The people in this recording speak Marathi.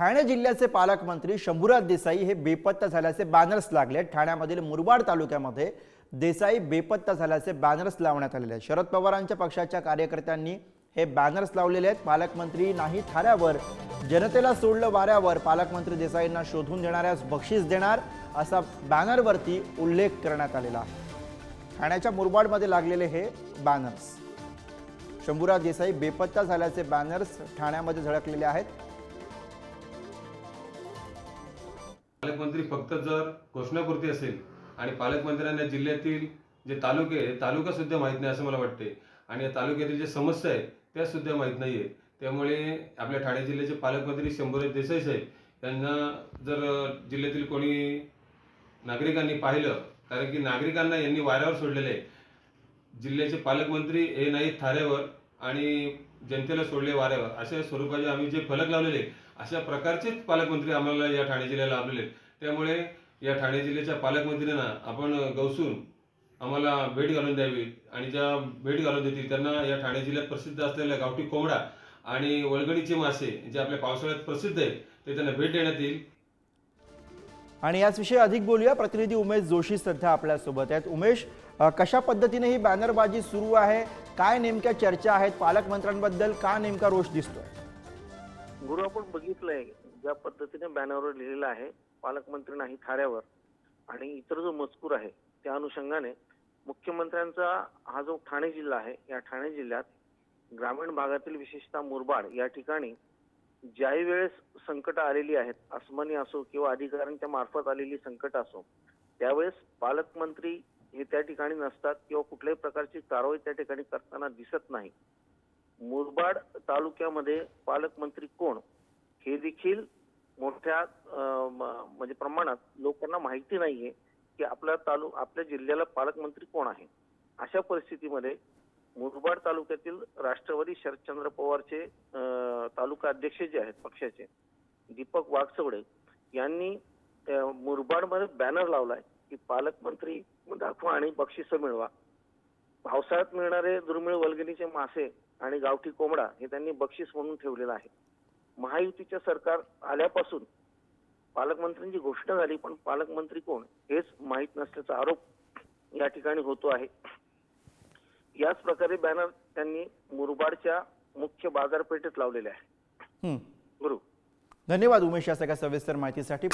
ठाणे जिल्ह्याचे पालकमंत्री शंभूराज देसाई हे बेपत्ता झाल्याचे बॅनर्स लागले. ठाण्यामधील मुरबाड तालुक्यामध्ये देसाई बेपत्ता झाल्याचे बॅनर्स लावण्यात आलेले आहेत. शरद पवारांच्या पक्षाच्या कार्यकर्त्यांनी हे बॅनर्स लावलेले आहेत. पालकमंत्री नाही ठाण्यावर जनतेला सोडलं वाऱ्यावर. पालकमंत्री देसाईंना शोधून देणाऱ्यास बक्षीस देणार असा बॅनरवरती उल्लेख करण्यात आलेला. आहे ठाण्याच्या मुरबाडमध्ये लागलेले हे बॅनर्स. शंभूराज देसाई बेपत्ता झाल्याचे बॅनर्स ठाण्यामध्ये झळकलेले आहेत. पालकमंत्री फक्त जर घोषणापुरती असेल आणि पालकमंत्र्यांना जिल्ह्यातील जे तालुके आहे तालुका सुद्धा माहीत नाही असं मला वाटते आणि या तालुक्यातील जे समस्या आहेत त्या सुद्धा माहीत नाही आहे त्यामुळे आपल्या ठाणे जिल्ह्याचे पालकमंत्री शंभूराज देसाई साहेब त्यांना जर जिल्ह्यातील कोणी नागरिकांनी पाहिलं कारण की नागरिकांना यांनी वाऱ्यावर सोडलेले आहे जिल्ह्याचे पालकमंत्री हे नाहीत थाऱ्यावर आणि जनतेला सोडले वाऱ्यावर. अशा स्वरूपाचे आम्ही जे फलक लावलेले अशा प्रकारचेच पालकमंत्री आम्हाला या ठाणे जिल्ह्याला लाभलेले आहेत. त्यामुळे या ठाणे जिल्ह्याच्या पालकमंत्र्यांना आपण गवसून आम्हाला भेट घालून द्यावी. आणि ज्या भेट घालून देतील त्यांना या ठाणे जिल्ह्यात प्रसिद्ध असलेल्या गावठी कोंबडा आणि वळगणीचे मासे जे आपल्या पावसाळ्यात प्रसिद्ध आहेत ते त्यांना भेट देण्यात येईल. आणि याचविषयी अधिक बोलूया. प्रतिनिधी उमेश जोशी सध्या आपल्यासोबत आहेत. उमेश कशा पद्धतीने ही बॅनरबाजी सुरू आहे? काय नेमक्या चर्चा आहेत? पालकमंत्र्यांबद्दल का नेमका रोष दिसतोय? गुरु आपण बघितलंय ज्या पद्धतीने बॅनरवर लिहिलेलं आहे पालकमंत्री नाही थाऱ्यावर आणि इतर जो मजकूर आहे त्या अनुषंगाने मुख्यमंत्र्यांचा हा जो ठाणे जिल्हा आहे या ठाणे जिल्ह्यात ग्रामीण भागातील विशेषतः मुरबाड या ठिकाणी ज्याही वेळेस संकट आलेली आहेत आसमानी असो किंवा अधिकाऱ्यांच्या मार्फत आलेली संकट असो त्यावेळेस पालकमंत्री हे त्या ठिकाणी नसतात किंवा कुठल्याही प्रकारची कारवाई त्या ठिकाणी करताना दिसत नाही. मुरबाड तालुक्यामध्ये पालकमंत्री कोण? हे देखील मोठ्या म्हणजे प्रमाणात लोकांना माहिती नाहीये की आपल्या तालु आपल्या जिल्ह्याला पालकमंत्री कोण आहे? अशा परिस्थितीमध्ये मुरबाड तालुक्यातील राष्ट्रवादी शरदचंद्र पवारचे तालुका अध्यक्ष जे आहेत पक्षाचे दीपक वाघचौडे यांनी मुरबाडमध्ये बॅनर लावलाय की पालकमंत्री दाखवा आणि बक्षिसं मिळवा. पावसाळ्यात मिळणारे दुर्मिळ वल्गणीचे मासे आणि गावठी कोंबडा हे त्यांनी बक्षीस म्हणून ठेवलेलं आहे. महायुतीचे सरकार आल्यापासून पालकमंत्र्यांची घोषणा झाली पण पालकमंत्री कोण हेच माहीत नसल्याचा आरोप या ठिकाणी होतो आहे. याच प्रकारे बॅनर त्यांनी मुरबाडच्या मुख्य बाजारपेठेत लावलेले आहे. गुरु. धन्यवाद उमेश या सगळ्या सविस्तर माहितीसाठी.